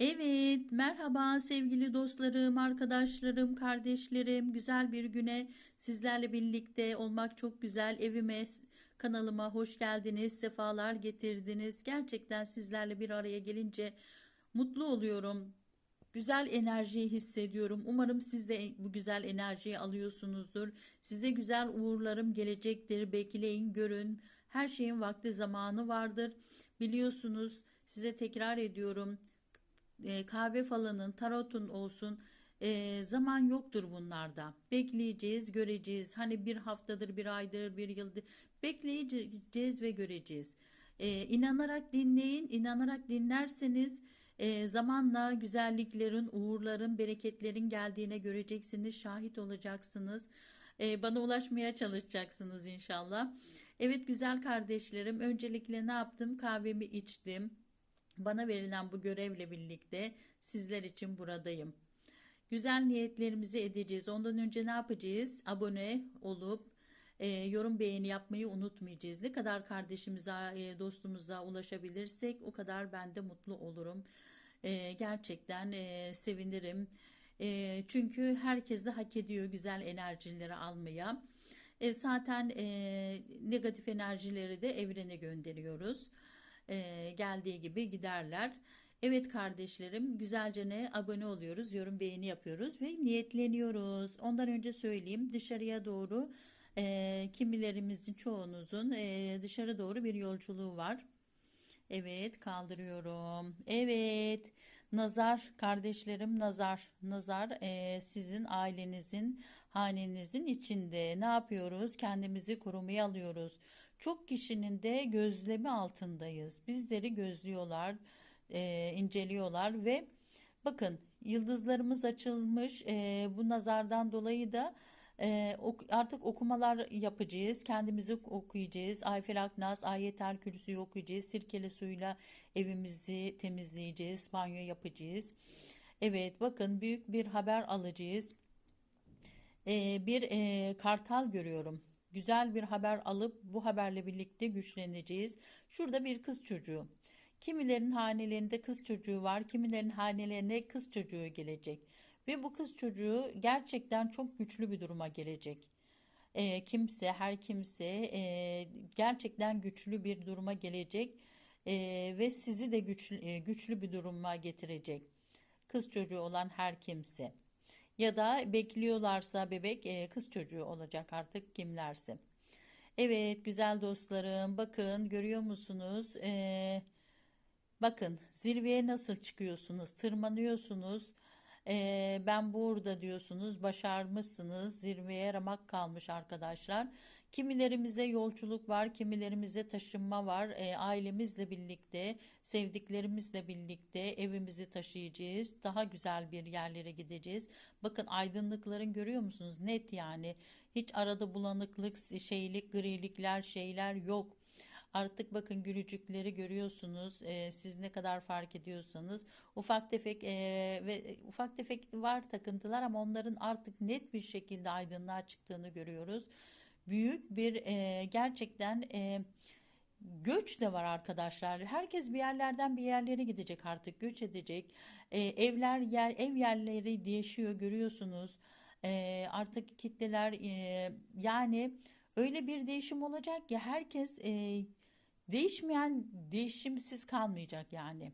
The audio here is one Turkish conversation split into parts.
Evet, merhaba sevgili dostlarım, arkadaşlarım, kardeşlerim. Güzel bir güne sizlerle birlikte olmak çok güzel. Evime, kanalıma hoş geldiniz, sefalar getirdiniz. Gerçekten sizlerle bir araya gelince mutlu oluyorum. Güzel enerjiyi hissediyorum. Umarım siz de bu güzel enerjiyi alıyorsunuzdur. Size güzel uğurlarım gelecektir. Bekleyin, görün. Her şeyin vakti zamanı vardır. Biliyorsunuz, size tekrar ediyorum e, kahve falanın, tarotun olsun e, zaman yoktur bunlarda. Bekleyeceğiz, göreceğiz. Hani bir haftadır, bir aydır, bir yıldır bekleyeceğiz ve göreceğiz. E, inanarak dinleyin, inanarak dinlerseniz e, zamanla güzelliklerin, uğurların, bereketlerin geldiğine göreceksiniz, şahit olacaksınız. E, bana ulaşmaya çalışacaksınız inşallah. Evet güzel kardeşlerim, öncelikle ne yaptım? Kahvemi içtim. Bana verilen bu görevle birlikte sizler için buradayım. Güzel niyetlerimizi edeceğiz. Ondan önce ne yapacağız? Abone olup e, yorum beğeni yapmayı unutmayacağız. Ne kadar kardeşimize, e, dostumuza ulaşabilirsek o kadar ben de mutlu olurum. E, gerçekten e, sevinirim. E, çünkü herkes de hak ediyor güzel enerjileri almaya. E, zaten e, negatif enerjileri de evrene gönderiyoruz e, geldiği gibi giderler. Evet kardeşlerim güzelce ne abone oluyoruz, yorum beğeni yapıyoruz ve niyetleniyoruz. Ondan önce söyleyeyim dışarıya doğru e, kimilerimizin çoğunuzun e, dışarı doğru bir yolculuğu var. Evet kaldırıyorum. Evet nazar kardeşlerim nazar nazar e, sizin ailenizin hanenizin içinde ne yapıyoruz? Kendimizi korumaya alıyoruz. Çok kişinin de gözlemi altındayız. Bizleri gözlüyorlar, e, inceliyorlar ve bakın yıldızlarımız açılmış. E, bu nazardan dolayı da e, ok, artık okumalar yapacağız. Kendimizi okuyacağız. Ayfelak Nas, Ayetel Kürsü'yü okuyacağız. Sirkeli suyla evimizi temizleyeceğiz. Banyo yapacağız. Evet bakın büyük bir haber alacağız. E, bir e, kartal görüyorum güzel bir haber alıp bu haberle birlikte güçleneceğiz. Şurada bir kız çocuğu. Kimilerin hanelerinde kız çocuğu var, kimilerin hanelerine kız çocuğu gelecek. Ve bu kız çocuğu gerçekten çok güçlü bir duruma gelecek. E, kimse, her kimse e, gerçekten güçlü bir duruma gelecek e, ve sizi de güçlü, e, güçlü bir duruma getirecek. Kız çocuğu olan her kimse. Ya da bekliyorlarsa bebek e, kız çocuğu olacak artık kimlerse. Evet güzel dostlarım bakın görüyor musunuz? Ee, bakın zirveye nasıl çıkıyorsunuz? Tırmanıyorsunuz. Ee, ben burada diyorsunuz başarmışsınız zirveye ramak kalmış arkadaşlar. Kimilerimize yolculuk var, kimilerimize taşınma var. E, ailemizle birlikte, sevdiklerimizle birlikte evimizi taşıyacağız. Daha güzel bir yerlere gideceğiz. Bakın aydınlıkların görüyor musunuz? Net yani. Hiç arada bulanıklık, şeylik, grilikler, şeyler yok. Artık bakın gülücükleri görüyorsunuz. E, siz ne kadar fark ediyorsanız ufak tefek e, ve ufak tefek var takıntılar ama onların artık net bir şekilde aydınlığa çıktığını görüyoruz büyük bir e, gerçekten e, göç de var arkadaşlar. Herkes bir yerlerden bir yerlere gidecek artık göç edecek. E, evler yer ev yerleri değişiyor görüyorsunuz. E, artık kitleler e, yani öyle bir değişim olacak ki herkes e, değişmeyen değişimsiz kalmayacak yani.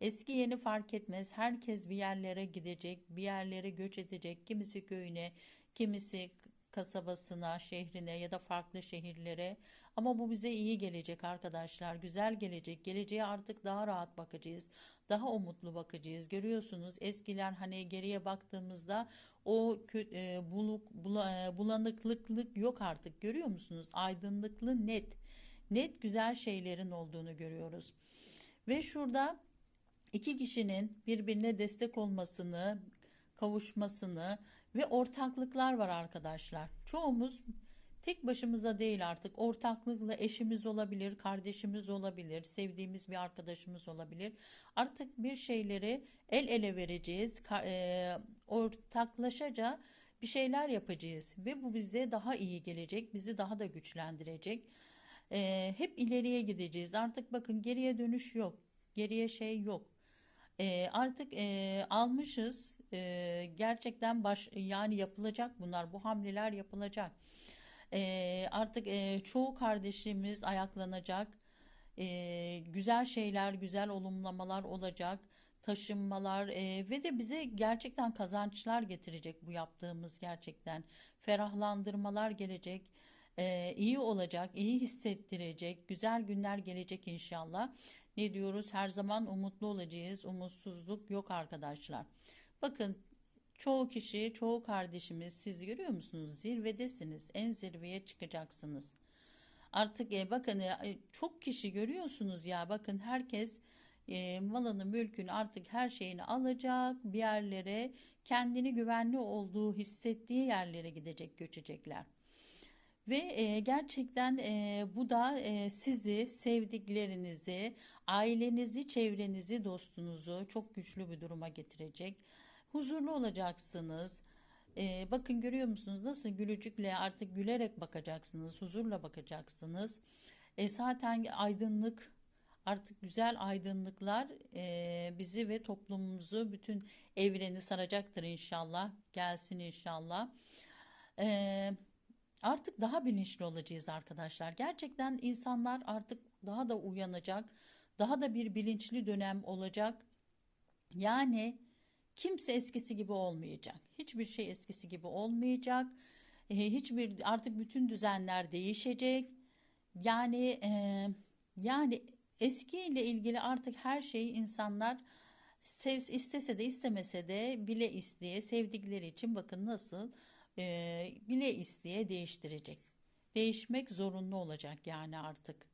Eski yeni fark etmez. Herkes bir yerlere gidecek, bir yerlere göç edecek. Kimisi köyüne, kimisi kasabasına, şehrine ya da farklı şehirlere. Ama bu bize iyi gelecek arkadaşlar. Güzel gelecek. Geleceğe artık daha rahat bakacağız. Daha umutlu bakacağız. Görüyorsunuz eskiler hani geriye baktığımızda o e, buluk, bula, e, bulanıklıklık yok artık. Görüyor musunuz? Aydınlıklı net. Net güzel şeylerin olduğunu görüyoruz. Ve şurada iki kişinin birbirine destek olmasını, kavuşmasını ve ortaklıklar var arkadaşlar. Çoğumuz tek başımıza değil artık ortaklıkla eşimiz olabilir, kardeşimiz olabilir, sevdiğimiz bir arkadaşımız olabilir. Artık bir şeyleri el ele vereceğiz, e, ortaklaşaca bir şeyler yapacağız ve bu bize daha iyi gelecek, bizi daha da güçlendirecek. E, hep ileriye gideceğiz. Artık bakın geriye dönüş yok, geriye şey yok. E, artık almışız. E, gerçekten baş yani yapılacak bunlar. Bu hamleler yapılacak. E, artık e, çoğu kardeşimiz ayaklanacak. E, güzel şeyler, güzel olumlamalar olacak. Taşınmalar e, ve de bize gerçekten kazançlar getirecek bu yaptığımız gerçekten. Ferahlandırmalar gelecek. E, iyi olacak, iyi hissettirecek. Güzel günler gelecek inşallah. Ne diyoruz? Her zaman umutlu olacağız. Umutsuzluk yok arkadaşlar. Bakın çoğu kişi, çoğu kardeşimiz siz görüyor musunuz? Zirvedesiniz. En zirveye çıkacaksınız. Artık e, bakın e, çok kişi görüyorsunuz ya bakın herkes e, malını mülkünü artık her şeyini alacak bir yerlere kendini güvenli olduğu hissettiği yerlere gidecek göçecekler. Ve e, gerçekten e, bu da e, sizi, sevdiklerinizi, ailenizi, çevrenizi, dostunuzu çok güçlü bir duruma getirecek. Huzurlu olacaksınız. E, bakın görüyor musunuz nasıl gülücükle artık gülerek bakacaksınız, huzurla bakacaksınız. E, zaten aydınlık artık güzel aydınlıklar e, bizi ve toplumumuzu bütün evreni saracaktır inşallah. Gelsin inşallah. E, artık daha bilinçli olacağız arkadaşlar. Gerçekten insanlar artık daha da uyanacak. Daha da bir bilinçli dönem olacak. Yani kimse eskisi gibi olmayacak. Hiçbir şey eskisi gibi olmayacak. E, hiçbir artık bütün düzenler değişecek. Yani e, yani eski ile ilgili artık her şeyi insanlar sev istese de istemese de bile isteye sevdikleri için bakın nasıl e, bile isteye değiştirecek. Değişmek zorunlu olacak yani artık.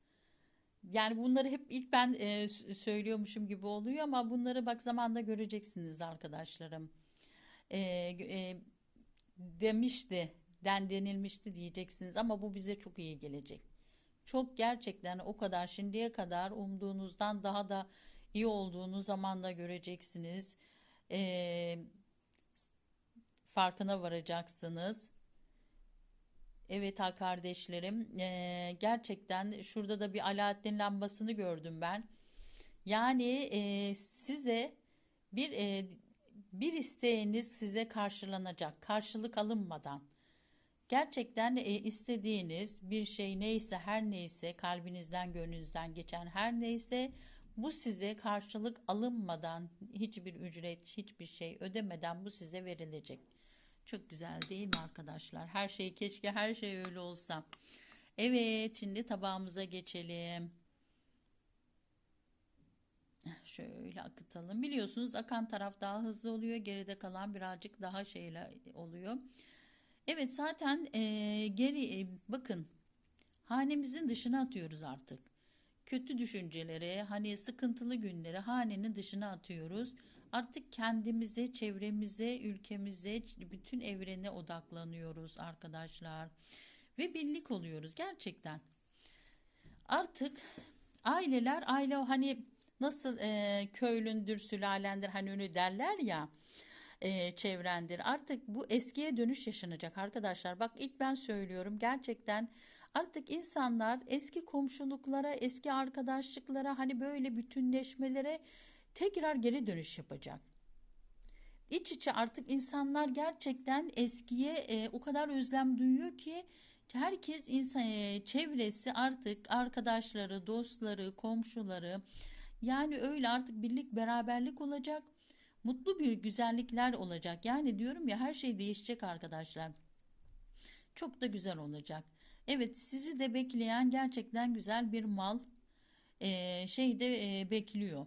Yani bunları hep ilk ben e, söylüyormuşum gibi oluyor ama bunları bak zamanda göreceksiniz arkadaşlarım. E, e, demişti, den denilmişti diyeceksiniz ama bu bize çok iyi gelecek. Çok gerçekten o kadar şimdiye kadar umduğunuzdan daha da iyi olduğunu zamanda göreceksiniz. E, farkına varacaksınız. Evet ha kardeşlerim e, gerçekten şurada da bir Alaaddin lambasını gördüm ben. Yani e, size bir e, bir isteğiniz size karşılanacak karşılık alınmadan. Gerçekten e, istediğiniz bir şey neyse her neyse kalbinizden gönlünüzden geçen her neyse bu size karşılık alınmadan hiçbir ücret hiçbir şey ödemeden bu size verilecek. Çok güzel değil mi arkadaşlar? Her şey keşke her şey öyle olsa. Evet şimdi tabağımıza geçelim. Şöyle akıtalım. Biliyorsunuz akan taraf daha hızlı oluyor. Geride kalan birazcık daha şeyle oluyor. Evet zaten e, geri e, bakın hanemizin dışına atıyoruz artık. Kötü düşünceleri hani sıkıntılı günleri hanenin dışına atıyoruz. Artık kendimize, çevremize, ülkemize, bütün evrene odaklanıyoruz arkadaşlar. Ve birlik oluyoruz gerçekten. Artık aileler aile hani nasıl e, köylündür, sülalendir hani öyle derler ya e, çevrendir. Artık bu eskiye dönüş yaşanacak arkadaşlar. Bak ilk ben söylüyorum gerçekten artık insanlar eski komşuluklara, eski arkadaşlıklara hani böyle bütünleşmelere tekrar geri dönüş yapacak. İç içe artık insanlar gerçekten eskiye e, o kadar özlem duyuyor ki herkes insan e, çevresi artık arkadaşları, dostları, komşuları yani öyle artık birlik beraberlik olacak. Mutlu bir güzellikler olacak. Yani diyorum ya her şey değişecek arkadaşlar. Çok da güzel olacak. Evet sizi de bekleyen gerçekten güzel bir mal e, şey de e, bekliyor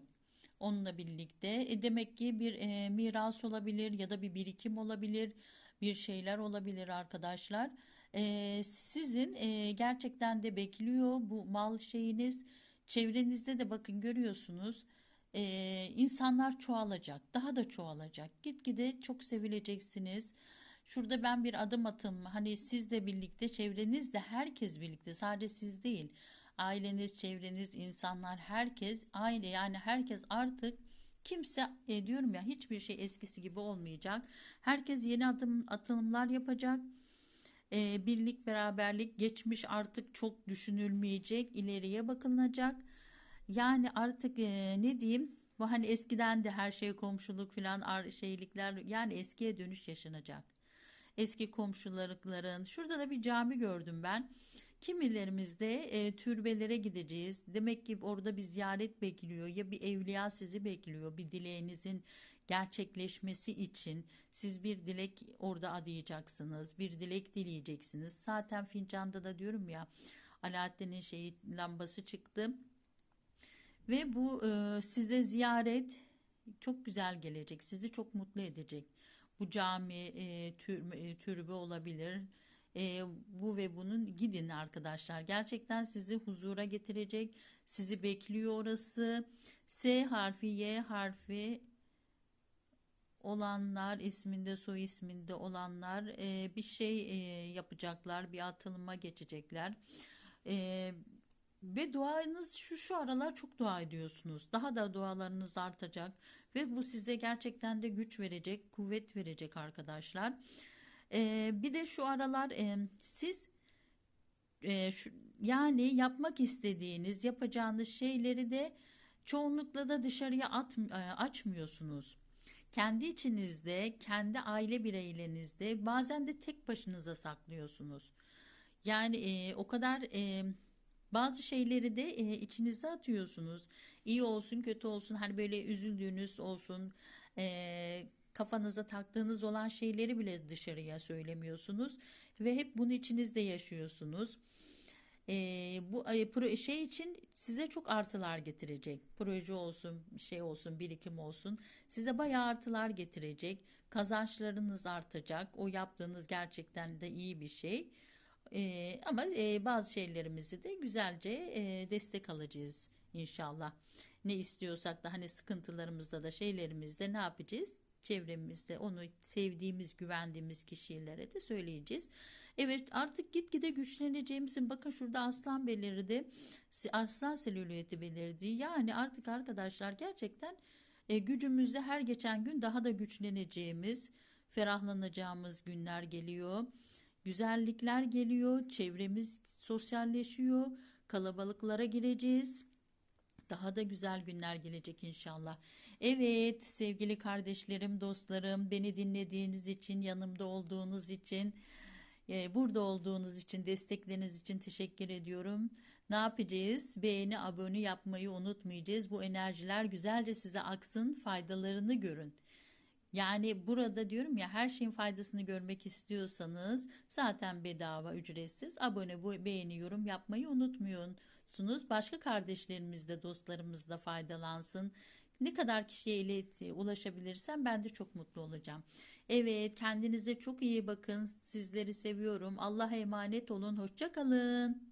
onunla birlikte. E demek ki bir e, miras olabilir ya da bir birikim olabilir, bir şeyler olabilir arkadaşlar. E, sizin e, gerçekten de bekliyor bu mal şeyiniz. Çevrenizde de bakın görüyorsunuz. E, insanlar çoğalacak, daha da çoğalacak. Gitgide çok sevileceksiniz. Şurada ben bir adım atım. Hani siz de birlikte, çevrenizde herkes birlikte, sadece siz değil aileniz, çevreniz, insanlar, herkes aile yani herkes artık kimse e, diyorum ya hiçbir şey eskisi gibi olmayacak. Herkes yeni adım atılımlar yapacak. E, birlik, beraberlik, geçmiş artık çok düşünülmeyecek, ileriye bakılacak. Yani artık e, ne diyeyim? Bu hani eskiden de her şey komşuluk filan şeylikler yani eskiye dönüş yaşanacak. Eski komşularıkların şurada da bir cami gördüm ben. Kimilerimizde e, türbelere gideceğiz. Demek ki orada bir ziyaret bekliyor ya bir evliya sizi bekliyor. Bir dileğinizin gerçekleşmesi için siz bir dilek orada adayacaksınız. Bir dilek dileyeceksiniz. Zaten fincanda da diyorum ya Alaaddin'in şeyi lambası çıktı. Ve bu e, size ziyaret çok güzel gelecek. Sizi çok mutlu edecek. Bu cami e, tür, e, türbe olabilir. E, bu ve bunun gidin arkadaşlar. Gerçekten sizi huzura getirecek. Sizi bekliyor orası. S harfi, Y harfi olanlar isminde soy isminde olanlar e, bir şey e, yapacaklar. Bir atılıma geçecekler. E, ve duanız şu şu aralar çok dua ediyorsunuz. Daha da dualarınız artacak ve bu size gerçekten de güç verecek, kuvvet verecek arkadaşlar. Ee, bir de şu aralar e, siz e, şu, yani yapmak istediğiniz, yapacağınız şeyleri de çoğunlukla da dışarıya at, e, açmıyorsunuz. Kendi içinizde, kendi aile bireylerinizde, bazen de tek başınıza saklıyorsunuz. Yani e, o kadar e, bazı şeyleri de e, içinizde atıyorsunuz. İyi olsun, kötü olsun, hani böyle üzüldüğünüz olsun, e, kafanıza taktığınız olan şeyleri bile dışarıya söylemiyorsunuz ve hep bunu içinizde yaşıyorsunuz. E, bu e, şey için size çok artılar getirecek. Proje olsun, şey olsun, birikim olsun. Size bayağı artılar getirecek. Kazançlarınız artacak. O yaptığınız gerçekten de iyi bir şey. Ee, ama e, bazı şeylerimizi de güzelce e, destek alacağız inşallah. Ne istiyorsak da hani sıkıntılarımızda da şeylerimizde ne yapacağız? Çevremizde onu sevdiğimiz, güvendiğimiz kişilere de söyleyeceğiz. Evet artık gitgide güçleneceğimizin bakın şurada aslan belirdi. Aslan selüliyeti belirdi. Yani artık arkadaşlar gerçekten e, gücümüzde her geçen gün daha da güçleneceğimiz, ferahlanacağımız günler geliyor. Güzellikler geliyor, çevremiz sosyalleşiyor, kalabalıklara gireceğiz. Daha da güzel günler gelecek inşallah. Evet sevgili kardeşlerim, dostlarım, beni dinlediğiniz için, yanımda olduğunuz için, e, burada olduğunuz için, destekleriniz için teşekkür ediyorum. Ne yapacağız? Beğeni, abone yapmayı unutmayacağız. Bu enerjiler güzelce size aksın, faydalarını görün. Yani burada diyorum ya her şeyin faydasını görmek istiyorsanız zaten bedava ücretsiz abone bu beğeni yorum yapmayı unutmuyorsunuz. Başka kardeşlerimiz de dostlarımız da faydalansın. Ne kadar kişiye ilet ulaşabilirsem ben de çok mutlu olacağım. Evet kendinize çok iyi bakın. Sizleri seviyorum. Allah'a emanet olun. Hoşça kalın.